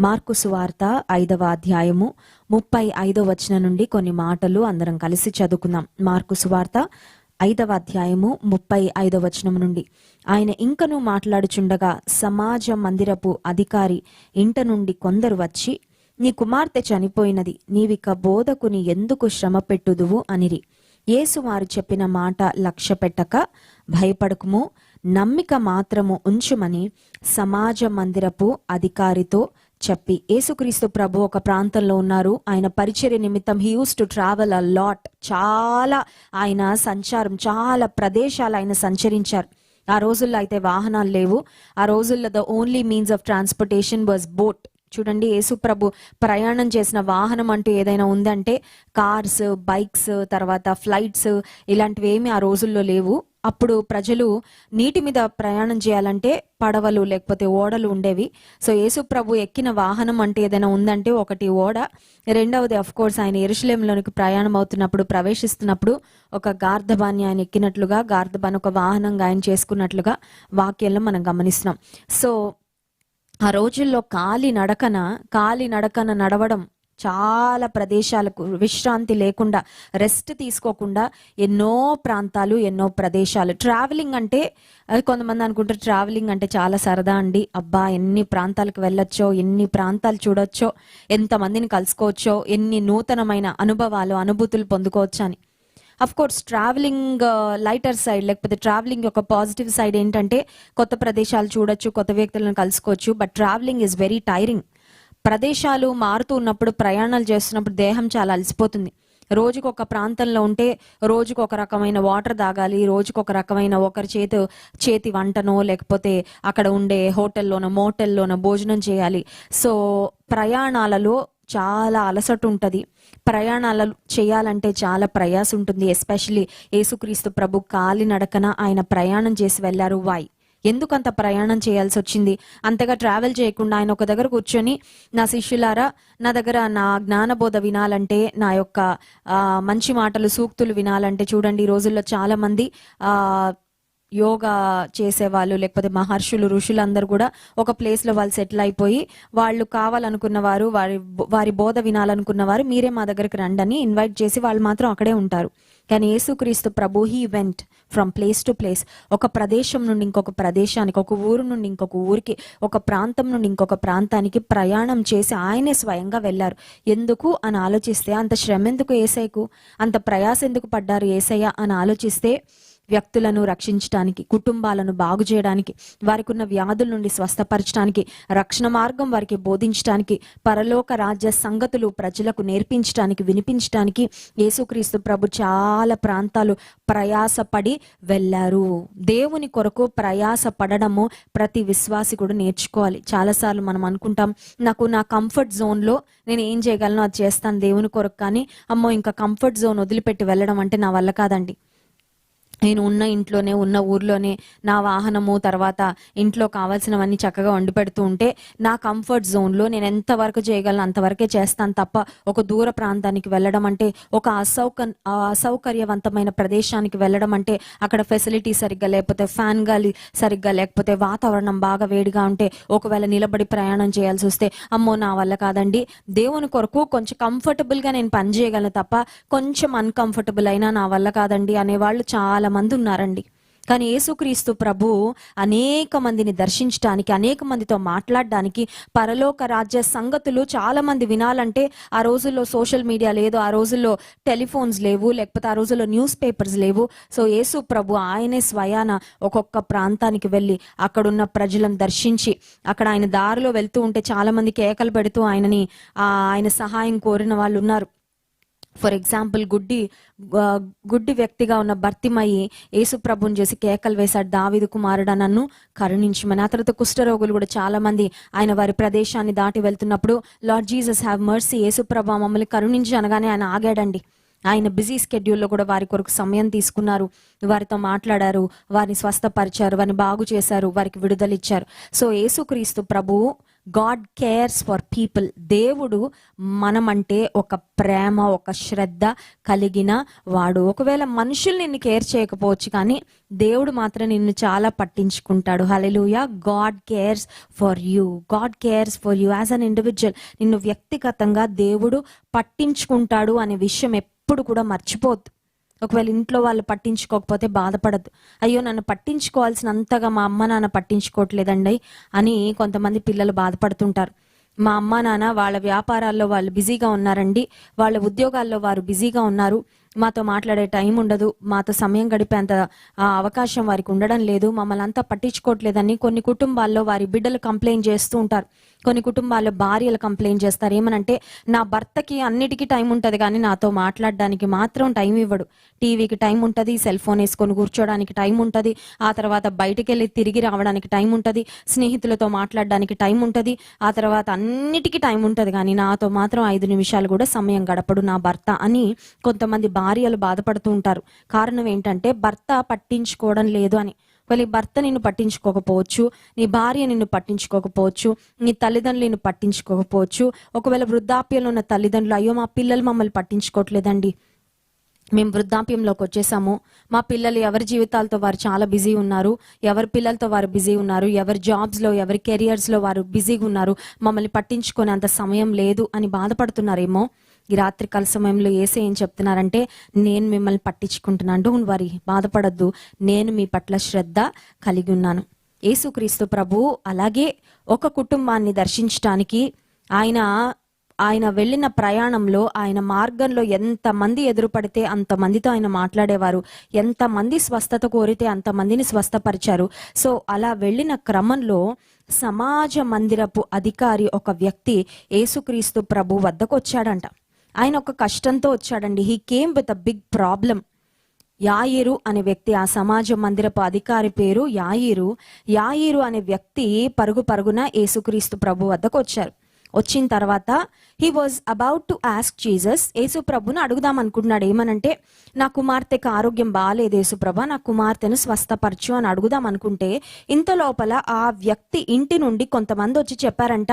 Mark సువార్త ఐదవ అధ్యాయము ముప్పై ఐదవ వచనం నుండి కొన్ని మాటలు అందరం కలిసి చదువుకుందాం. మార్కు సువార్త ఐదవ అధ్యాయము ముప్పై ఐదవ వచనం నుండి. ఆయన ఇంకనూ మాట్లాడుచుండగా సమాజ మందిరపు అధికారి ఇంట నుండి కొందరు వచ్చి నీ కుమార్తె చనిపోయినది నీవిక బోధకుని ఎందుకు శ్రమ పెట్టుదువు అనిరి. యేసు వారు చెప్పిన మాట లక్ష్య పెట్టక భయపడకుము నమ్మిక మాత్రము ఉంచుమని సమాజ మందిరపు అధికారితో చెప్పి యేసుక్రీస్తు ప్రభు ఒక ప్రాంతంలో ఉన్నారు. ఆయన పరిచర్య నిమిత్తం he used to travel a lot చాలా ఆయన సంచారం చాలా ప్రదేశాలు ఆయన సంచరించారు. ఆ రోజుల్లో అయితే వాహనాలు లేవు. ఆ రోజుల్లో the only means of transportation was boat చూడండి యేసుప్రభు ప్రయాణం చేసిన వాహనం అంటూ ఏదైనా ఉందంటే కార్స్ బైక్స్ తర్వాత ఫ్లైట్స్ ఇలాంటివి ఏమీ ఆ రోజుల్లో లేవు. అప్పుడు ప్రజలు నీటి మీద ప్రయాణం చేయాలంటే పడవలు లేకపోతే ఓడలు ఉండేవి. సో యేసు ప్రభు ఎక్కిన వాహనం అంటే ఏదైనా ఉందంటే ఒకటి ఓడ. రెండవది అఫ్ కోర్స్ ఆయన ఎరుశలేంలోనికి ప్రయాణం అవుతున్నప్పుడు ప్రవేశిస్తున్నప్పుడు ఒక గార్ధబాన్ని ఆయన ఎక్కినట్లుగా గార్ధబాన్ ఒక వాహనంగా ఆయన చేసుకున్నట్లుగా వాక్యంలో మనం గమనిస్తున్నాం. సో ఆ రోజుల్లో కాలి నడకన కాలి నడకన నడవడం చాలా ప్రదేశాలకు విశ్రాంతి లేకుండా రెస్ట్ తీసుకోకుండా ఎన్నో ప్రాంతాలు ఎన్నో ప్రదేశాలు. ట్రావెలింగ్ అంటే కొంతమంది అనుకుంటారు ట్రావెలింగ్ అంటే చాలా సరదా అండి. అబ్బా ఎన్ని ప్రాంతాలకు వెళ్ళొచ్చో ఎన్ని ప్రాంతాలు చూడొచ్చో ఎంతమందిని కలుసుకోవచ్చో ఎన్ని నూతనమైన అనుభవాలు అనుభూతులు పొందుకోవచ్చు అని. Of course travelling lighter side లేకపోతే ట్రావెలింగ్ యొక్క పాజిటివ్ సైడ్ ఏంటంటే కొత్త ప్రదేశాలు చూడొచ్చు కొత్త వ్యక్తులను కలుసుకోవచ్చు but travelling is very tiring ప్రదేశాలు మారుతూ ఉన్నప్పుడు ప్రయాణాలు చేస్తున్నప్పుడు దేహం చాలా అలసిపోతుంది. రోజుకు ఒక ప్రాంతంలో ఉంటే రోజుకు ఒక రకమైన వాటర్ తాగాలి రోజుకు ఒక రకమైన ఒకరి చేతి చేతి వంటనో లేకపోతే అక్కడ ఉండే హోటల్లోనో మోటల్లోనో భోజనం చేయాలి. సో ప్రయాణాలలో చాలా అలసట ఉంటుంది. ప్రయాణాలు చేయాలంటే చాలా ప్రయాస ఉంటుంది. ఎస్పెషలీ యేసుక్రీస్తు ప్రభు కాలి నడకన ఆయన ప్రయాణం చేసి వెళ్ళారు. వై? ఎందుకు అంత ప్రయాణం చేయాల్సి వచ్చింది? అంతగా ట్రావెల్ చేయకుండా ఆయన ఒక దగ్గర కూర్చొని నా శిష్యులారా నా దగ్గర నా జ్ఞానబోధ వినాలంటే నా యొక్క మంచి మాటలు సూక్తులు వినాలంటే చూడండి ఈ రోజుల్లో చాలామంది యోగా చేసేవాళ్ళు లేకపోతే మహర్షులు ఋషులు అందరూ కూడా ఒక ప్లేస్లో వాళ్ళు సెటిల్ అయిపోయి వాళ్ళు కావాలనుకున్న వారు వారి వారి బోధ వినాలనుకున్న వారు మీరే మా దగ్గరికి రండని ఇన్వైట్ చేసి వాళ్ళు మాత్రం అక్కడే ఉంటారు. కానీ యేసుక్రీస్తు ప్రభు he went from place to place ఒక ప్రదేశం నుండి ఇంకొక ప్రదేశానికి ఒక ఊరు నుండి ఇంకొక ఊరికి ఒక ప్రాంతం నుండి ఇంకొక ప్రాంతానికి ప్రయాణం చేసి ఆయనే స్వయంగా వెళ్ళారు. ఎందుకు అని ఆలోచిస్తే అంత శ్రమ ఎందుకు ఏసైకు అంత ప్రయాస ఎందుకు పడ్డారు ఏసయ్య అని ఆలోచిస్తే వ్యక్తులను రక్షించడానికి కుటుంబాలను బాగు చేయడానికి వారికి ఉన్న వ్యాధుల నుండి స్వస్థపరచడానికి రక్షణ మార్గం వారికి బోధించడానికి పరలోక రాజ్య సంగతులు ప్రజలకు నేర్పించడానికి వినిపించడానికి యేసుక్రీస్తు ప్రభు చాలా ప్రాంతాలు ప్రయాసపడి వెళ్ళారు. దేవుని కొరకు ప్రయాస పడడము ప్రతి విశ్వాసి కూడా నేర్చుకోవాలి. చాలాసార్లు మనం అనుకుంటాం నాకు నా కంఫర్ట్ జోన్లో నేను ఏం చేయగలను అది చేస్తాను దేవుని కొరకు కానీ అమ్మో ఇంకా కంఫర్ట్ జోన్ వదిలిపెట్టి వెళ్ళడం అంటే నా వల్ల కాదండి. నేను ఉన్న ఇంట్లోనే ఉన్న ఊర్లోనే నా వాహనము తర్వాత ఇంట్లో కావాల్సినవన్నీ చక్కగా వండి పెడుతూ ఉంటే నా కంఫర్ట్ జోన్లో నేను ఎంతవరకు చేయగలను అంతవరకే చేస్తాను తప్ప ఒక దూర ప్రాంతానికి వెళ్ళడం అంటే ఒక అసౌక అసౌకర్యవంతమైన ప్రదేశానికి వెళ్ళడం అంటే అక్కడ ఫెసిలిటీ సరిగ్గా లేకపోతే ఫ్యాన్ గాలి సరిగ్గా లేకపోతే వాతావరణం బాగా వేడిగా ఉంటే ఒకవేళ నిలబడి ప్రయాణం చేయాల్సి వస్తే అమ్మో నా వల్ల కాదండి. దేవుని కొరకు కొంచెం కంఫర్టబుల్గా నేను పని చేయగలను తప్ప కొంచెం అన్కంఫర్టబుల్ అయినా నా వల్ల కాదండి అనేవాళ్ళు చాలా మంది ఉన్నారండి. కానీ యేసుక్రీస్తు ప్రభు అనేక మందిని దర్శించడానికి అనేక మందితో మాట్లాడడానికి పరలోక రాజ్య సంగతులు చాలా మంది వినాలంటే ఆ రోజుల్లో సోషల్ మీడియా లేదు ఆ రోజుల్లో టెలిఫోన్స్ లేవు లేకపోతే ఆ రోజుల్లో న్యూస్ పేపర్స్ లేవు. సో యేసు ప్రభు ఆయనే స్వయాన ఒక్కొక్క ప్రాంతానికి వెళ్ళి అక్కడున్న ప్రజలను దర్శించి అక్కడ ఆయన దారిలో వెళ్తూ ఉంటే చాలా మంది కేకలు పెడుతూ ఆయనని ఆయన సహాయం కోరిన వాళ్ళు ఉన్నారు. ఫర్ ఎగ్జాంపుల్ గుడ్డి గుడ్డి వ్యక్తిగా ఉన్న భర్తిమయ్యి యేసు ప్రభుని చేసి కేకలు వేశాడు దావిదు కుమారుడా నన్ను కరుణించమని. ఆ తర్వాత కుష్ఠరోగులు కూడా చాలా మంది ఆయన వారి ప్రదేశాన్ని దాటి వెళ్తున్నప్పుడు లార్డ్ జీసస్ హ్యావ్ మర్సీ యేసుప్రభ మమ్మల్ని కరుణించి అనగానే ఆయన ఆగాడండి. ఆయన బిజీ స్కెడ్యూల్లో కూడా వారి కొరకు సమయం తీసుకున్నారు. వారితో మాట్లాడారు వారిని స్వస్థపరిచారు వారిని బాగు చేశారు వారికి విడుదల ఇచ్చారు సో యేసుక్రీస్తు ప్రభువు గాడ్ కేర్స్ ఫర్ పీపుల్ దేవుడు మనమంటే ఒక ప్రేమ ఒక శ్రద్ధ కలిగిన వాడు. ఒకవేళ మనుషులు నిన్ను కేర్ చేయకపోవచ్చు కానీ దేవుడు మాత్రం నిన్ను చాలా పట్టించుకుంటాడు. Hallelujah God cares for you God cares for you as an individual నిన్ను వ్యక్తిగతంగా దేవుడు పట్టించుకుంటాడు అనే విషయం ఎప్పుడు కూడా మర్చిపోద్దు ఒకవేళ ఇంట్లో వాళ్ళు పట్టించుకోకపోతే బాధపడద్దు. అయ్యో నన్ను పట్టించుకోవాల్సినంతగా మా అమ్మ నాన్న పట్టించుకోవట్లేదండి అని కొంతమంది పిల్లలు బాధపడుతుంటారు. మా అమ్మ నాన్న వాళ్ళ వ్యాపారాల్లో వాళ్ళు బిజీగా ఉన్నారండి. వాళ్ళ ఉద్యోగాల్లో వారు బిజీగా ఉన్నారు. మాతో మాట్లాడే టైం ఉండదు. మాతో సమయం గడిపేంత అవకాశం వారికి ఉండడం లేదు. మమ్మల్ని అంతా పట్టించుకోవట్లేదని కొన్ని కుటుంబాల్లో వారి బిడ్డలు కంప్లైంట్ చేస్తూ ఉంటారు. కొన్ని కుటుంబాల్లో భార్యలు కంప్లైంట్ చేస్తారు. ఏమనంటే నా భర్తకి అన్నిటికీ టైం ఉంటుంది కానీ నాతో మాట్లాడడానికి మాత్రం టైం ఇవ్వడు. టీవీకి టైం ఉంటుంది సెల్ ఫోన్ వేసుకొని కూర్చోడానికి టైం ఉంటుంది ఆ తర్వాత బయటికి వెళ్ళి తిరిగి రావడానికి టైం ఉంటుంది స్నేహితులతో మాట్లాడడానికి టైం ఉంటుంది ఆ తర్వాత అన్నిటికీ టైం ఉంటుంది కానీ నాతో మాత్రం ఐదు నిమిషాలు కూడా సమయం గడపడు నా భర్త అని కొంతమంది భార్యలు బాధపడుతూ ఉంటారు. కారణం ఏంటంటే భర్త పట్టించుకోవడం లేదు అని. ఒకవేళ నీ భర్త నిన్ను పట్టించుకోకపోవచ్చు నీ భార్య నిన్ను పట్టించుకోకపోవచ్చు నీ తల్లిదండ్రులు నిన్ను పట్టించుకోకపోవచ్చు ఒకవేళ వృద్ధాప్యంలో ఉన్న తల్లిదండ్రులు అయ్యో మా పిల్లలు మమ్మల్ని పట్టించుకోవట్లేదండి. మేము వృద్ధాప్యంలోకి వచ్చేసాము. మా పిల్లలు ఎవరి జీవితాలతో వారు చాలా బిజీ ఉన్నారు ఎవరి పిల్లలతో వారు బిజీ ఉన్నారు ఎవరి జాబ్స్లో ఎవరి కెరియర్స్లో వారు బిజీగా ఉన్నారు. మమ్మల్ని పట్టించుకునే అంత సమయం లేదు అని బాధపడుతున్నారేమో. ఈ రాత్రికాల సమయంలో ఏసే ఏం చెప్తున్నారంటే నేను మిమ్మల్ని పట్టించుకుంటున్నాను. డోంట్ వరీ బాధపడద్దు. నేను మీ పట్ల శ్రద్ధ కలిగి ఉన్నాను. యేసుక్రీస్తు ప్రభు అలాగే ఒక కుటుంబాన్ని దర్శించటానికి ఆయన ఆయన వెళ్ళిన ప్రయాణంలో ఆయన మార్గంలో ఎంతమంది ఎదురుపడితే అంతమందితో ఆయన మాట్లాడేవారు. ఎంతమంది స్వస్థత కోరితే అంతమందిని స్వస్థపరిచారు. సో అలా వెళ్ళిన క్రమంలో సమాజ మందిరపు అధికారి ఒక వ్యక్తి యేసుక్రీస్తు ప్రభు వద్దకు వచ్చాడంట ఆయన ఒక కష్టంతో వచ్చాడండి. He came with a big problem యాయిరు అనే వ్యక్తి ఆ సమాజ మందిరపు అధికారి పేరు యాయిరు. యాయిరు అనే వ్యక్తి పరుగు పరుగున యేసుక్రీస్తు ప్రభు వద్దకు వచ్చారు. వచ్చిన తర్వాత he was about to ask Jesus Yesu ప్రభును అడుగుదాం అనుకుంటున్నాడు. ఏమనంటే నా కుమార్తెకి ఆరోగ్యం బాగాలేదు యేసుప్రభ నా కుమార్తెను స్వస్థపరచు అని అడుగుదాం అనుకుంటే ఇంత లోపల ఆ వ్యక్తి ఇంటి నుండి కొంతమంది వచ్చి చెప్పారంట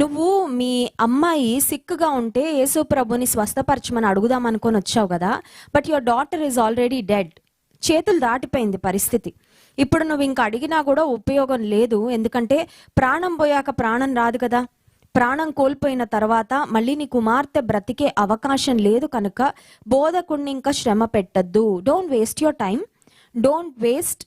నువ్వు మీ అమ్మాయి సిక్గా ఉంటే యేసు ప్రభుని స్వస్థపరచమని అడుగుదాం అనుకొని వచ్చావు కదా but your daughter is already dead చేతులు దాటిపోయింది పరిస్థితి. ఇప్పుడు నువ్వు ఇంకా అడిగినా కూడా ఉపయోగం లేదు ఎందుకంటే ప్రాణం పోయాక ప్రాణం రాదు కదా. ప్రాణం కోల్పోయిన తర్వాత మళ్ళీ నీ కుమార్తె బ్రతికే అవకాశం లేదు కనుక బోధకుడిని ఇంకా శ్రమ పెట్టద్దు. Don't waste your time don't waste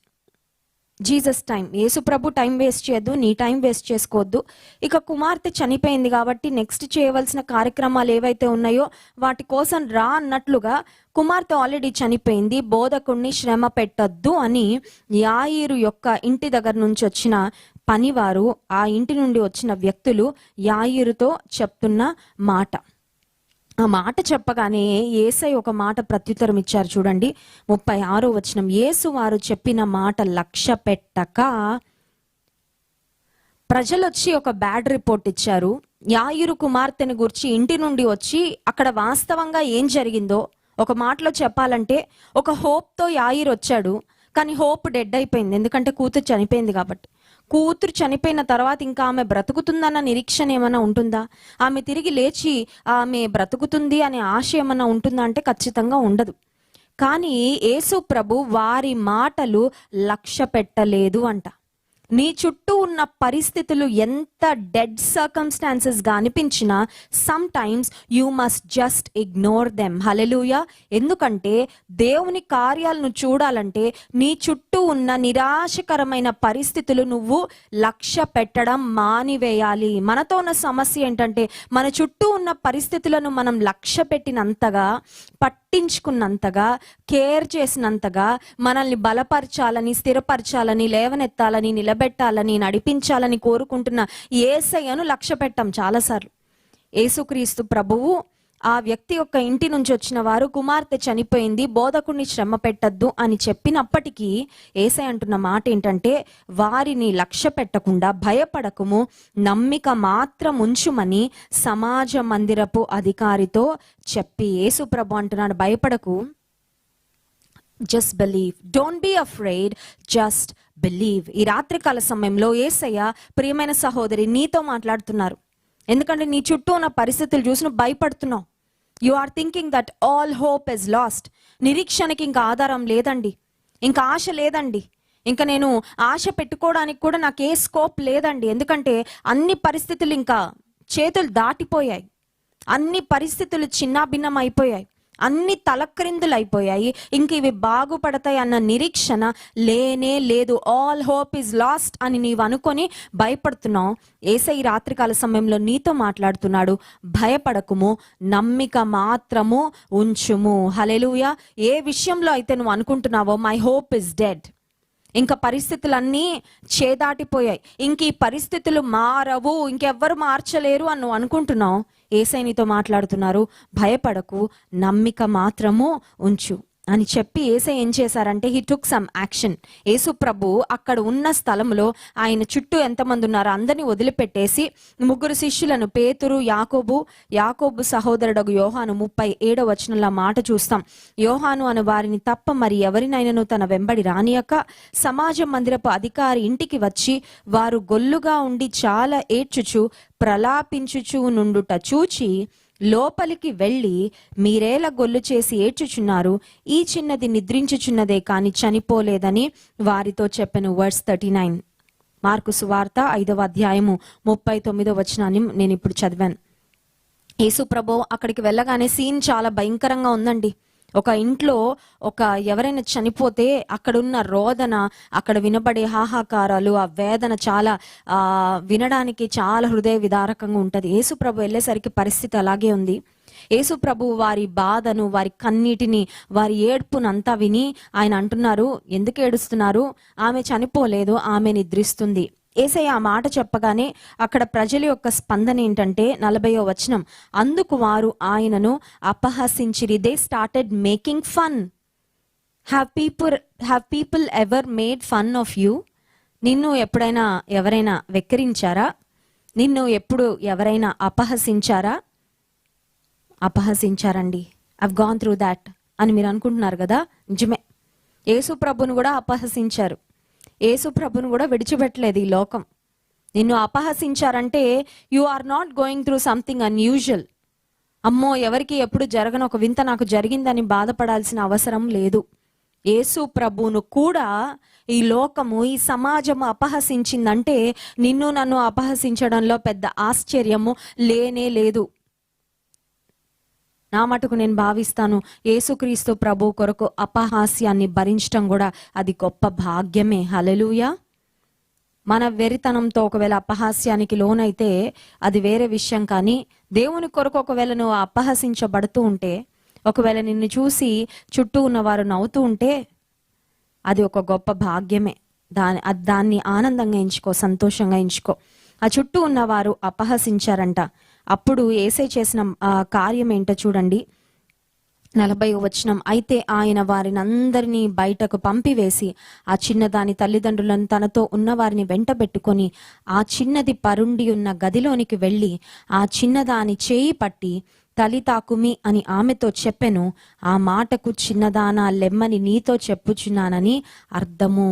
Jesus time Yesu Prabhu time waste చేయొద్దు నీ టైం వేస్ట్ చేసుకోవద్దు. ఇక కుమార్తె చనిపోయింది కాబట్టి నెక్స్ట్ చేయవలసిన కార్యక్రమాలు ఏవైతే ఉన్నాయో వాటి కోసం రా అన్నట్లుగా కుమార్తె ఆల్రెడీ చనిపోయింది. బోధకుణ్ణి శ్రమ పెట్టద్దు అని యాయిరు యొక్క ఇంటి దగ్గర నుంచి వచ్చిన పనివారు ఆ ఇంటి నుండి వచ్చిన వ్యక్తులు యాయిరుతో చెప్తున్న మాట. ఆ మాట చెప్పగానే ఏసై ఒక మాట ప్రత్యుత్తరం ఇచ్చారు చూడండి. ముప్పై ఆరో వచనం. ఏసు వారు చెప్పిన మాట లక్ష్య పెట్టక ప్రజలు వచ్చి ఒక బ్యాడ్ రిపోర్ట్ ఇచ్చారు. యాయురు కుమార్తెను గురించి ఇంటి నుండి వచ్చి అక్కడ వాస్తవంగా ఏం జరిగిందో ఒక మాటలో చెప్పాలంటే ఒక హోప్తో యాయిర్ వచ్చాడు. కానీ హోప్ డెడ్ అయిపోయింది. ఎందుకంటే కూతురు చనిపోయింది కాబట్టి. కూతురు చనిపోయిన తర్వాత ఇంకా ఆమె బ్రతుకుతుందన్న నిరీక్షణ ఏమైనా ఉంటుందా? ఆమె తిరిగి లేచి ఆమె బ్రతుకుతుంది అనే ఆశ ఏమైనా ఉంటుందా? అంటే ఖచ్చితంగా ఉండదు. కానీ యేసు ప్రభు వారి మాటలు లక్ష్య పెట్టలేదు అంట. నీ చుట్టూ ఉన్న పరిస్థితులు ఎంత డెడ్ సర్కమ్స్టాన్సెస్గా అనిపించినా sometimes you must just ignore them hallelujah ఎందుకంటే దేవుని కార్యాలను చూడాలంటే నీ చుట్టూ ఉన్న నిరాశకరమైన పరిస్థితులు నువ్వు లక్ష్య పెట్టడం మానివేయాలి. మనతో ఉన్న సమస్య ఏంటంటే మన చుట్టూ ఉన్న పరిస్థితులను మనం లక్ష్య పెట్టినంతగా పట్టించుకున్నంతగా కేర్ చేసినంతగా మనల్ని బలపరచాలని స్థిరపరచాలని లేవనెత్తాలని నిలబెట్టాలని నడిపించాలని కోరుకుంటున్న ఏసయ్యను లక్ష్య పెట్టాం చాలాసార్లు. ఏసుక్రీస్తు ప్రభువు ఆ వ్యక్తి యొక్క ఇంటి నుంచి వచ్చిన వారు కుమార్తె చనిపోయింది బోధకుడిని శ్రమ పెట్టద్దు అని చెప్పినప్పటికీ ఏసై అంటున్న మాట ఏంటంటే వారిని లక్ష్య పెట్టకుండా భయపడకము నమ్మిక మాత్రం ఉంచుమని సమాజ మందిరపు అధికారితో చెప్పి యేసు ప్రభు అంటున్నాడు. భయపడకు. Just believe don't be afraid just believe ఈ రాత్రికాల సమయంలో ఏసయ్య ప్రియమైన సహోదరి నీతో మాట్లాడుతున్నారు. ఎందుకంటే నీ చుట్టూ ఉన్న పరిస్థితులు చూసి నువ్వు భయపడుతున్నావు. You are thinking that all hope is lost నిరీక్షణకి ఇంకా ఆధారం లేదండి. ఇంకా ఆశ లేదండి. ఇంకా నేను ఆశ పెట్టుకోవడానికి కూడా నాకు ఏ స్కోప్ లేదండి. ఎందుకంటే అన్ని పరిస్థితులు ఇంకా చేతులు దాటిపోయాయి. అన్ని పరిస్థితులు చిన్నాభిన్నం అయిపోయాయి. అన్ని తలక్రిందులు అయిపోయాయి ఇంక ఇవి బాగుపడతాయి అన్న నిరీక్షణ లేనే లేదు. ఆల్ హోప్ ఇస్ లాస్ట్ అని నీవు అనుకొని భయపడుతున్నావు. ఏసై రాత్రికాల సమయంలో నీతో మాట్లాడుతున్నాడు. భయపడకుము నమ్మిక మాత్రము ఉంచుము. హలెలుయ ఏ విషయంలో అయితే నువ్వు అనుకుంటున్నావో మై హోప్ ఇస్ డెడ్ ఇంకా పరిస్థితులన్నీ చేదాటిపోయాయి. ఇంక ఈ పరిస్థితులు మారవు ఇంకెవ్వరు మార్చలేరు అని నువ్వు అనుకుంటున్నావు? ఏసైనితో మాట్లాడుతున్నారు. భయపడకు నమ్మిక మాత్రము ఉంచు. అని చెప్పి ఏసే ఏం చేశారంటే he took some action Yesu ప్రభు అక్కడ ఉన్న స్థలంలో ఆయన చుట్టూ ఎంతమంది ఉన్నారో అందరినీ వదిలిపెట్టేసి ముగ్గురు శిష్యులను పేతురు యాకోబు యాకోబు సహోదరుడు యోహాను ముప్పై ఏడో వచనంలో మాట చూస్తాం. యోహాను అను వారిని తప్ప మరి ఎవరినైనాను తన వెంబడి రానియక సమాజ మందిరపు అధికారి ఇంటికి వచ్చి వారు గొల్లుగా ఉండి చాలా ఏడ్చుచు ప్రలాపించుచు నుండుట చూచి లోపలికి వెళ్ళి మీరేలా గొల్లు చేసి ఏడ్చుచున్నారు? ఈ చిన్నది నిద్రించుచున్నదే కాని చనిపోలేదని వారితో చెప్పిన వర్డ్స్ థర్టీ నైన్. మార్కు సువార్త ఐదవ అధ్యాయము ముప్పై తొమ్మిదో వచనాన్ని నేను ఇప్పుడు చదివాను. యేసు ప్రభు అక్కడికి వెళ్ళగానే సీన్ చాలా భయంకరంగా ఉందండి. ఒక ఇంట్లో ఒక ఎవరైనా చనిపోతే అక్కడున్న రోదన అక్కడ వినబడే హాహాకారాలు ఆ వేదన చాలా ఆ వినడానికి చాలా హృదయ విదారకంగా ఉంటుంది. యేసుప్రభు వెళ్ళేసరికి పరిస్థితి అలాగే ఉంది. యేసుప్రభు వారి బాధను వారి కన్నీటిని వారి ఏడ్పునంతా విని ఆయన అంటున్నారు ఎందుకు ఏడుస్తున్నారు? ఆమె చనిపోలేదు ఆమె నిద్రిస్తుంది. ఏసయ్య ఆ మాట చెప్పగానే అక్కడ ప్రజల యొక్క స్పందన ఏంటంటే నలభయో వచనం అందుకు వారు ఆయనను అపహసించిరి. They started making fun have people have people ever made fun of you నిన్ను ఎప్పుడైనా ఎవరైనా వెక్కిరించారా? నిన్ను ఎప్పుడు ఎవరైనా అపహసించారా? అపహసించారండి. ఐవ్ గాన్ త్రూ దాట్ అని మీరు అనుకుంటున్నారు కదా? నిజమే. యేసు ప్రభును కూడా అపహసించారు. యేసు ప్రభును కూడా విడిచిపెట్టలేదు ఈ లోకం. నిన్ను అపహసించారంటే you are not going through something unusual. అమ్మో ఎవరికి ఎప్పుడు జరగని ఒక వింత నాకు జరిగిందని బాధపడాల్సిన అవసరం లేదు. యేసు ప్రభువును కూడా ఈ లోకము ఈ సమాజము అపహసించిందంటే నిన్ను నన్ను అపహసించడంలో పెద్ద ఆశ్చర్యము లేనే లేదు. నా మటుకు నేను భావిస్తాను యేసుక్రీస్తు ప్రభు కొరకు అపహాస్యాన్ని భరించడం కూడా అది గొప్ప భాగ్యమే. హలలుయా మన వెరితనంతో ఒకవేళ అపహాస్యానికి లోనైతే అది వేరే విషయం కానీ దేవుని కొరకు ఒకవేళ నువ్వు అపహసించబడుతూ ఉంటే ఒకవేళ నిన్ను చూసి చుట్టూ ఉన్నవారు నవ్వుతూ ఉంటే అది ఒక గొప్ప భాగ్యమే. దాని దాన్ని ఆనందంగా ఎంచుకో సంతోషంగా ఎంచుకో. ఆ చుట్టూ ఉన్నవారు అపహసించారంట. అప్పుడు ఏసై చేసిన కార్యం ఏంటో చూడండి. నలభై వచనం. అయితే ఆయన వారిని అందరినీ బయటకు పంపివేసి ఆ చిన్నదాని తల్లిదండ్రులను తనతో ఉన్నవారిని వెంటబెట్టుకొని ఆ చిన్నది పరుండి ఉన్న గదిలోనికి వెళ్ళి ఆ చిన్నదాని చేయి పట్టి తలి తాకుమి అని ఆమెతో చెప్పెను. ఆ మాటకు చిన్నదానా లెమ్మని నీతో చెప్పుచున్నానని అర్థము.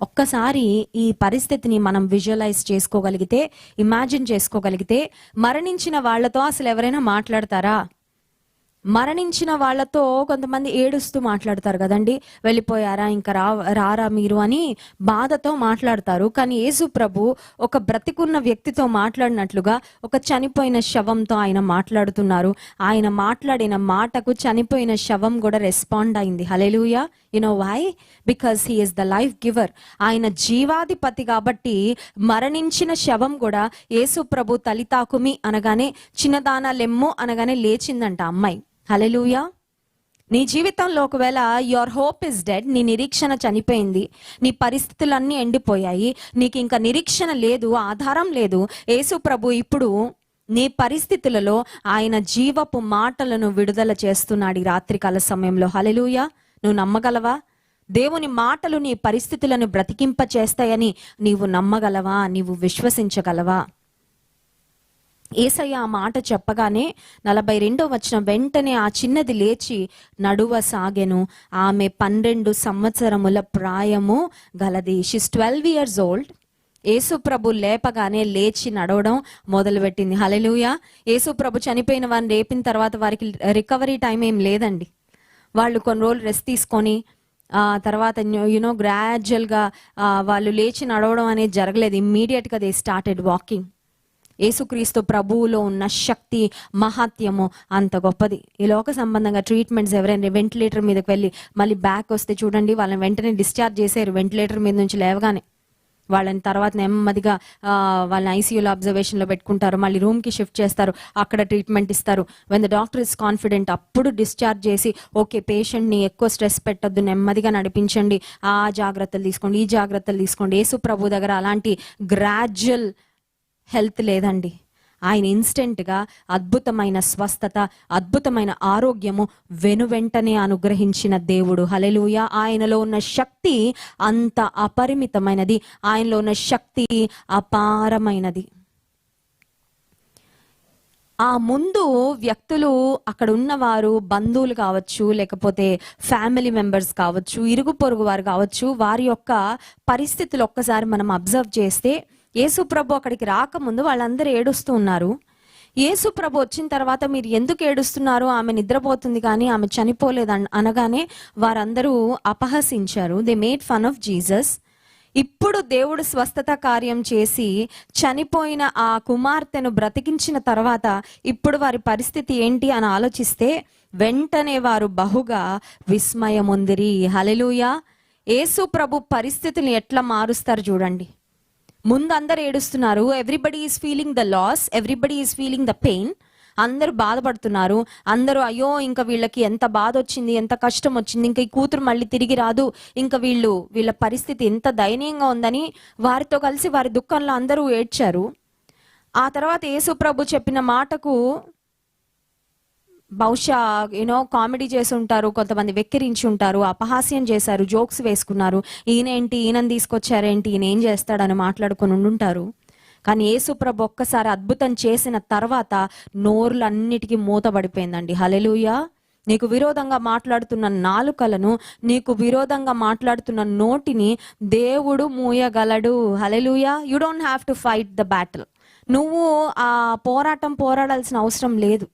ఒక్కసారి ఈ పరిస్థితిని మనం విజువలైజ్ చేసుకోగలిగితే ఇమాజిన్ చేసుకోగలిగితే మరణించిన వాళ్ళతో అసలు ఎవరైనా మాట్లాడతారా? మరణించిన వాళ్ళతో కొంతమంది ఏడుస్తూ మాట్లాడతారు కదండి. వెళ్ళిపోయారా ఇంకా రా రారా మీరు అని బాధతో మాట్లాడతారు. కానీ యేసు ప్రభు ఒక బ్రతికున్న వ్యక్తితో మాట్లాడినట్లుగా ఒక చనిపోయిన శవంతో ఆయన మాట్లాడుతున్నారు. ఆయన మాట్లాడిన మాటకు చనిపోయిన శవం కూడా రెస్పాండ్ అయింది. Hallelujah you know why because he is the life giver ఆయన జీవాధిపతి కాబట్టి మరణించిన శవం కూడా యేసు ప్రభు తలితాకుమి అనగానే చిన్నదాన లెమ్ము అనగానే లేచిందంట అమ్మాయి. హలెలుయా నీ జీవితంలో ఒకవేళ యువర్ హోప్ ఇస్ డెడ్ నీ నిరీక్షణ చనిపోయింది నీ పరిస్థితులన్నీ ఎండిపోయాయి నీకు ఇంకా నిరీక్షణ లేదు ఆధారం లేదు యేసు ప్రభు ఇప్పుడు నీ పరిస్థితులలో ఆయన జీవపు మాటలను విడుదల చేస్తున్నాడు ఈ రాత్రికాల సమయంలో. హలెలుయా నువ్వు నమ్మగలవా? దేవుని మాటలు నీ పరిస్థితులను బ్రతికింప చేస్తాయని నీవు నమ్మగలవా? నీవు విశ్వసించగలవా? ఏసయ్య ఆ మాట చెప్పగానే నలభై రెండో వచ్చిన వెంటనే ఆ చిన్నది లేచి నడువ సాగెను ఆమె పన్నెండు సంవత్సరముల ప్రాయము గలది. షీస్ ట్వెల్వ్ ఇయర్స్ ఓల్డ్ ఏసుప్రభు లేపగానే లేచి నడవడం మొదలుపెట్టింది. హలెలుయ ఏసుప్రభు చనిపోయిన వారిని లేపిన తర్వాత వారికి రికవరీ టైం ఏం లేదండి. వాళ్ళు కొన్ని రోజులు రెస్ట్ తీసుకొని ఆ తర్వాత యునో గ్రాడ్యువల్గా వాళ్ళు లేచి నడవడం అనేది జరగలేదు. ఇమ్మీడియట్గా దే స్టార్టెడ్ వాకింగ్ యేసుక్రీస్తు ప్రభువులో ఉన్న శక్తి మహాత్యము అంత గొప్పది. ఈ లోక సంబంధంగా ట్రీట్మెంట్స్ ఎవరైనా వెంటిలేటర్ మీదకి వెళ్ళి మళ్ళీ బ్యాక్ వస్తే చూడండి వాళ్ళని వెంటనే డిశ్చార్జ్ చేశారు వెంటిలేటర్ మీద నుంచి లేవగానే. వాళ్ళని తర్వాత నెమ్మదిగా వాళ్ళని ఐసీయూలో అబ్జర్వేషన్లో పెట్టుకుంటారు మళ్ళీ రూమ్కి షిఫ్ట్ చేస్తారు అక్కడ ట్రీట్మెంట్ ఇస్తారు. When the doctor is confident అప్పుడు డిశ్చార్జ్ చేసి ఓకే పేషెంట్ని ఎక్కువ స్ట్రెస్ పెట్టొద్దు నెమ్మదిగా నడిపించండి ఆ జాగ్రత్తలు తీసుకోండి ఈ జాగ్రత్తలు తీసుకోండి. యేసు ప్రభు దగ్గర అలాంటి గ్రాడ్యువల్ హెల్త్ లేదండి. ఆయన ఇన్స్టెంట్గా అద్భుతమైన స్వస్థత అద్భుతమైన ఆరోగ్యము వెనువెంటనే అనుగ్రహించిన దేవుడు. హలెలుయ ఆయనలో ఉన్న శక్తి అంత అపరిమితమైనది. ఆయనలో ఉన్న శక్తి అపారమైనది. ఆ ముందు వ్యక్తులు అక్కడ ఉన్నవారు బంధువులు కావచ్చు లేకపోతే ఫ్యామిలీ మెంబర్స్ కావచ్చు ఇరుగు పొరుగు వారు కావచ్చు వారి యొక్క పరిస్థితులు ఒక్కసారి మనం అబ్జర్వ్ చేస్తే యేసుప్రభు అక్కడికి రాకముందు వాళ్ళందరూ ఏడుస్తూ ఉన్నారు. యేసుప్రభు వచ్చిన తర్వాత మీరు ఎందుకు ఏడుస్తున్నారు? ఆమె నిద్రపోతుంది కానీ ఆమె చనిపోలేదు అనగానే వారందరూ అపహసించారు. They made fun of Jesus ఇప్పుడు దేవుడు స్వస్థత కార్యం చేసి చనిపోయిన ఆ కుమార్తెను బ్రతికించిన తర్వాత ఇప్పుడు వారి పరిస్థితి ఏంటి అని ఆలోచిస్తే వెంటనే వారు బహుగా విస్మయముందిరి. హలెలూయా యేసు ప్రభు పరిస్థితిని ఎట్లా మారుస్తారు చూడండి. ముందు అందరు ఏడుస్తున్నారు everybody is feeling the loss everybody is feeling the pain అందరూ బాధపడుతున్నారు అందరూ అయ్యో ఇంకా వీళ్ళకి ఎంత బాధ వచ్చింది ఎంత కష్టం వచ్చింది ఇంకా ఈ కూతురు మళ్ళీ తిరిగి రాదు ఇంకా వీళ్ళు వీళ్ళ పరిస్థితి ఎంత దయనీయంగా ఉందని వారితో కలిసి వారి దుఃఖంలో అందరూ ఏడ్చారు. ఆ తర్వాత యేసు ప్రభు చెప్పిన మాటకు బహుశా యూనో కామెడీ చేసి ఉంటారు కొంతమంది వెక్కిరించి ఉంటారు అపహాస్యం చేశారు జోక్స్ వేసుకున్నారు ఈయనేంటి ఈయనని తీసుకొచ్చారేంటి ఈయన ఏం చేస్తాడని మాట్లాడుకొని ఉండుంటారు. కానీ యేసుప్రభు ఒక్కసారి అద్భుతం చేసిన తర్వాత నోరులన్నిటికీ మూతబడిపోయిందండి. హలెలుయా నీకు విరోధంగా మాట్లాడుతున్న నాలుకలను నీకు విరోధంగా మాట్లాడుతున్న నోటిని దేవుడు మూయగలడు. Hallelujah you don't have to fight the battle. నువ్వు ఆ పోరాటం పోరాడాల్సిన అవసరం లేదు.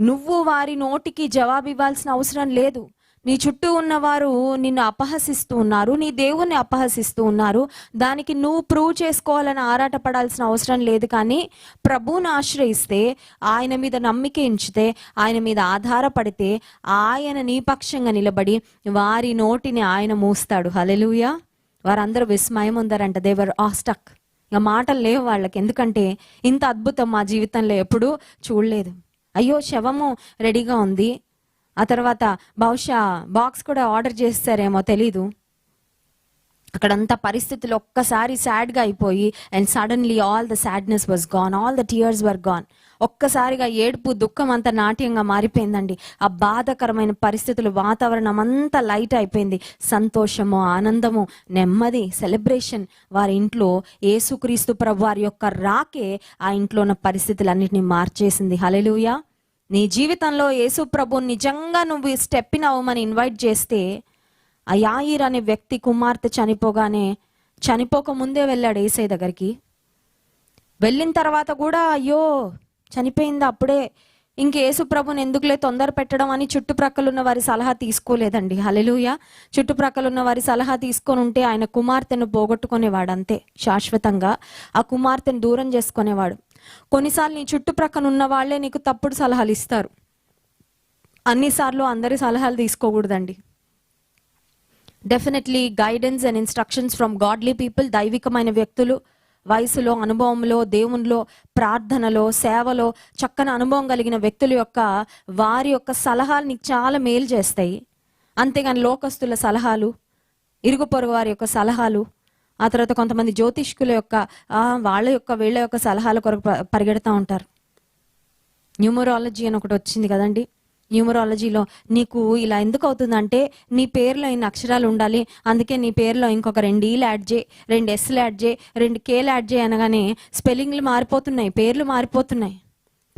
నువ్వు వారి నోటికి జవాబు ఇవ్వాల్సిన అవసరం లేదు. నీ చుట్టూ ఉన్నవారు నిన్ను అపహసిస్తూ ఉన్నారు. నీ దేవుణ్ణి అపహసిస్తూ ఉన్నారు. దానికి నువ్వు ప్రూవ్ చేసుకోవాలని ఆరాటపడాల్సిన అవసరం లేదు కానీ ప్రభువును ఆశ్రయిస్తే ఆయన మీద నమ్మిక ఉంచితే ఆయన మీద ఆధారపడితే ఆయన నీపక్షంగా నిలబడి వారి నోటిని ఆయన మూస్తాడు. హలెలుయ వారందరూ విస్మయం ఉందారంట. దేవర్ ఆస్టక్ ఇంకా మాటలు లేవు వాళ్ళకి. ఎందుకంటే ఇంత అద్భుతం మా జీవితంలో ఎప్పుడూ చూడలేదు. అయ్యో శవము రెడీగా ఉంది. ఆ తర్వాత బహుశా బాక్స్ కూడా ఆర్డర్ చేస్తారేమో తెలీదు. అక్కడంతా పరిస్థితులు ఒక్కసారి సాడ్గా అయిపోయి and suddenly all the sadness was gone all the tears were gone ఒక్కసారిగా ఏడుపు దుఃఖం అంతా నాట్యంగా మారిపోయిందండి. ఆ బాధకరమైన పరిస్థితులు వాతావరణం అంతా లైట్ అయిపోయింది. సంతోషము ఆనందము నెమ్మది సెలబ్రేషన్. వారి ఇంట్లో ఏసుక్రీస్తు ప్రభు వారి యొక్క రాకే ఆ ఇంట్లో ఉన్న పరిస్థితులన్నింటినీ మార్చేసింది. హలెలుయా నీ జీవితంలో యేసు ప్రభు నిజంగా నువ్వు స్టెప్ ఇన్ అవ్వమని ఇన్వైట్ చేస్తే ఆ యాయిర్ అనే వ్యక్తి కుమార్తె చనిపోగానే చనిపోక ముందే వెళ్ళాడు ఏసై దగ్గరికి. వెళ్ళిన తర్వాత కూడా అయ్యో చనిపోయింది అప్పుడే ఇంక యేసుప్రభుని ఎందుకులే తొందర పెట్టడం అని చుట్టుప్రక్కల ఉన్న వారి సలహా తీసుకోలేదండి. హలెలుయ చుట్టుప్రక్కల ఉన్న వారి సలహా తీసుకొని ఉంటే ఆయన కుమార్తెను పోగొట్టుకునేవాడు అంతే శాశ్వతంగా. ఆ కుమార్తెను దూరం చేసుకునేవాడు. కొన్నిసార్లు నీ చుట్టుప్రక్కన ఉన్న వాళ్ళే నీకు తప్పుడు సలహాలు ఇస్తారు. అన్నిసార్లు అందరి సలహాలు తీసుకోకూడదండి. Definitely guidance and instructions from godly people దైవికమైన వ్యక్తులు వయసులో అనుభవంలో దేవునిలో ప్రార్థనలో సేవలో చక్కని అనుభవం కలిగిన వ్యక్తుల యొక్క వారి యొక్క సలహాలు నీకు చాలా మేలు చేస్తాయి. అంతేగాని లోకస్తుల సలహాలు ఇరుగు పొరుగు వారి యొక్క సలహాలు ఆ తర్వాత కొంతమంది జ్యోతిష్కుల యొక్క వాళ్ళ యొక్క వీళ్ళ యొక్క సలహాల కొరకు పరిగెడతా ఉంటారు. న్యూమరాలజీ అని ఒకటి వచ్చింది కదండి. న్యూమరాలజీలో నీకు ఇలా ఎందుకు అవుతుందంటే నీ పేరులో ఇన్ని అక్షరాలు ఉండాలి. అందుకే నీ పేరులో ఇంకొక రెండు ఈలు యాడ్ చేయి రెండు ఎస్లు యాడ్ చేయి రెండు కేలు యాడ్ చేయి అనగానే స్పెల్లింగ్లు మారిపోతున్నాయి పేర్లు మారిపోతున్నాయి.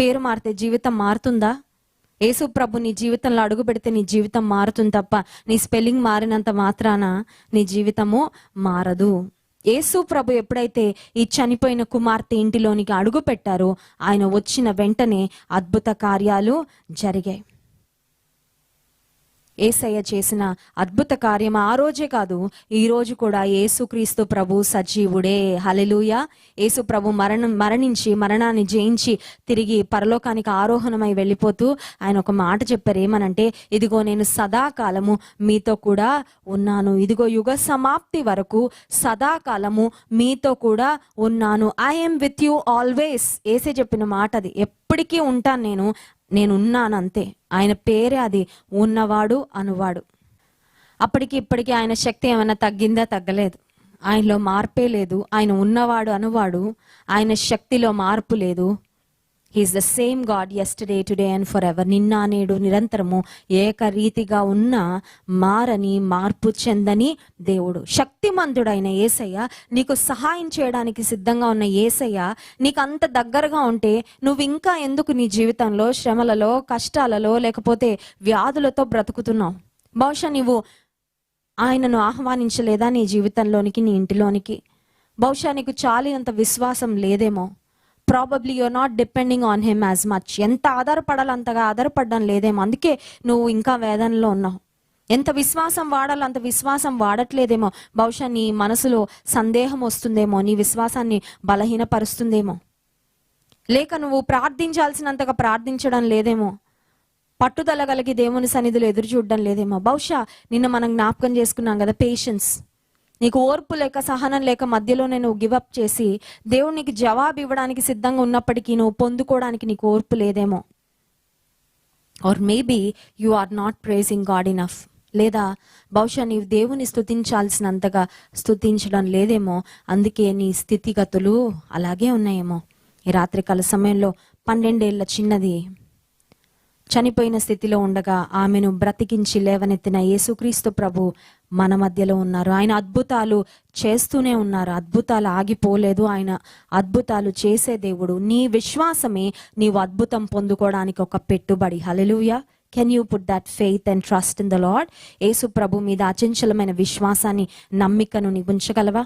పేరు మారితే జీవితం మారుతుందా? యేసు ప్రభు నీ జీవితంలో అడుగు పెడితే నీ జీవితం మారుతుంది తప్ప నీ స్పెల్లింగ్ మారినంత మాత్రాన నీ జీవితము మారదు. యేసు ప్రభు ఎప్పుడైతే ఈ చనిపోయిన కుమార్తె ఇంటిలోనికి అడుగు పెట్టారో ఆయన వచ్చిన వెంటనే అద్భుత కార్యాలు జరిగాయి. ఏసయ్య చేసిన అద్భుత కార్యం ఆ రోజే కాదు ఈ రోజు కూడా యేసుక్రీస్తు ప్రభు సజీవుడే. హలెలూయ యేసు ప్రభు మరణం మరణించి మరణాన్ని జయించి తిరిగి పరలోకానికి ఆరోహణమై వెళ్ళిపోతూ ఆయన ఒక మాట చెప్పారు. ఏమనంటే ఇదిగో నేను సదాకాలము మీతో కూడా ఉన్నాను. ఇదిగో యుగ సమాప్తి వరకు సదాకాలము మీతో కూడా ఉన్నాను. ఐఎమ్ విత్ యూ ఆల్వేస్ ఏసే చెప్పిన మాట అది. ఎప్పటికీ ఉంటాను నేను. నేను అంతే ఆయన పేరే అది ఉన్నవాడు అనువాడు. అప్పటికి ఇప్పటికి ఆయన శక్తి ఏమైనా తగ్గిందా తగ్గలేదు. ఆయనలో మార్పే లేదు. ఆయన ఉన్నవాడు అనువాడు. ఆయన శక్తిలో మార్పు లేదు. He is the same God yesterday today and for ever నిన్న నేడు నిరంతరము ఏకరీతిగా ఉన్న మారని మార్పు చెందని దేవుడు. శక్తిమంతుడైన ఏసయ్య నీకు సహాయం చేయడానికి సిద్ధంగా ఉన్న ఏసయ్య నీకు అంత దగ్గరగా ఉంటే నువ్వు ఇంకా ఎందుకు నీ జీవితంలో శ్రమలలో కష్టాలలో లేకపోతే వ్యాధులతో బ్రతుకుతున్నావు? బహుశా నీవు ఆయనను ఆహ్వానించలేదా నీ జీవితంలోనికి నీ ఇంటిలోనికి? బహుశా నీకు చాలినంత విశ్వాసం లేదేమో? Probably you're not depending on him as much ఎంత ఆధారపడాలి అంతగా ఆధారపడడం లేదేమో. అందుకే నువ్వు ఇంకా వేదనలో ఉన్నావు. ఎంత విశ్వాసం వాడాలో అంత విశ్వాసం వాడట్లేదేమో. బహుశా నీ మనసులో సందేహం వస్తుందేమో నీ విశ్వాసాన్ని బలహీనపరుస్తుందేమో. లేక నువ్వు ప్రార్థించాల్సినంతగా ప్రార్థించడం లేదేమో. పట్టుదల కలిగి దేవుని సన్నిధిలో ఎదురు చూడడం లేదేమో. బహుశా నిన్న మనం జ్ఞాపకం చేసుకున్నాం కదా పేషెన్స్ నీకు ఓర్పు లేక సహనం లేక మధ్యలోనే నువ్వు గివప్ చేసి దేవుడు నీకు జవాబు ఇవ్వడానికి సిద్ధంగా ఉన్నప్పటికీ నువ్వు పొందుకోవడానికి నీకు ఓర్పు లేదేమో. Or maybe you are not praising God enough లేదా బహుశా నీవు దేవుని స్తుతించాల్సినంతగా స్థుతించడం లేదేమో. అందుకే నీ స్థితిగతులు అలాగే ఉన్నాయేమో. ఈ రాత్రికాల సమయంలో పన్నెండేళ్ళ చిన్నది. చనిపోయిన స్థితిలో ఉండగా ఆమెను బ్రతికించి లేవనెత్తిన యేసుక్రీస్తు ప్రభు మన మధ్యలో ఉన్నారు. ఆయన అద్భుతాలు చేస్తూనే ఉన్నారు. అద్భుతాలు ఆగిపోలేదు. ఆయన అద్భుతాలు చేసే దేవుడు. నీ విశ్వాసమే నీవు అద్భుతం పొందుకోవడానికి ఒక పెట్టుబడి. Hallelujah can you put that faith and trust in the Lord Yesu ప్రభు మీద అచంచలమైన విశ్వాసాన్ని నమ్మికను నీ ఉంచగలవా?